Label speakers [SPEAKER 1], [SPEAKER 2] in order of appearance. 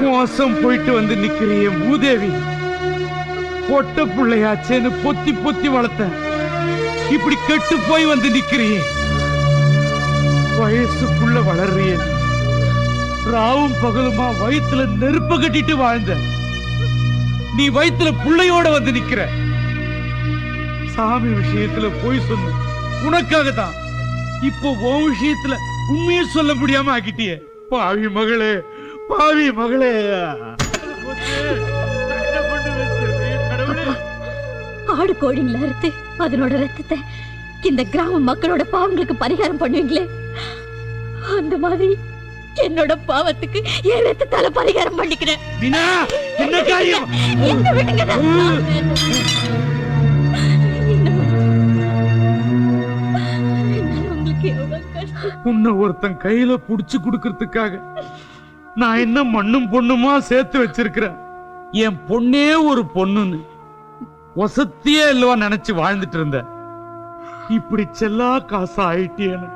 [SPEAKER 1] மோசம் போயிட்டு வந்து நிக்கிறிய மூதேவி பொட்ட பிள்ளையாச்சேன்னு பொத்தி பொத்தி வளர்த்த. இப்படி கெட்டு போய் வந்து நிக்கிறியே. வயசுக்குள்ள வளர்றிய ராவும் பகலுமா வயித்துல நெருப்ப கட்டிட்டு வாழ்ந்த. நீ வயித்துல புள்ளையோட வந்து நிக்கிற. சாமி விஷயத்துல போய் சொன்ன உனக்காக தான் இப்போ உன் விஷயத்துல உண்மையை சொல்ல முடியாம ஆக்கிட்டிய. பாவி மகளே. பாவி மகளே.
[SPEAKER 2] ஆடு கோழிங்களை அறுத்து அதனோட ரத்தத்தை இந்த கிராம மக்களோட பாவங்களுக்கு பரிகாரம் பண்ணுவீங்களே? அந்த மாதிரி என்னோட பாவத்துக்கு என் ரத்தத்தால பரிகாரம் பண்ணிக்கிறேன்.
[SPEAKER 1] என்ன காரியம்?
[SPEAKER 2] என்ன கஷ்டம்.
[SPEAKER 1] உன்னை ஒருத்தன் கையில புடிச்சு கொடுக்கறதுக்காக நான் என்ன மண்ணும் பொண்ணுமா சேர்த்து வச்சிருக்கிறேன்? என் பொண்ணே ஒரு பொண்ணுன்னு. வசத்தியே இல்லவா நினைச்சு வாழ்ந்துட்டு இருந்த இப்படி செல்லா காசா ஆயிட்டேன்னு.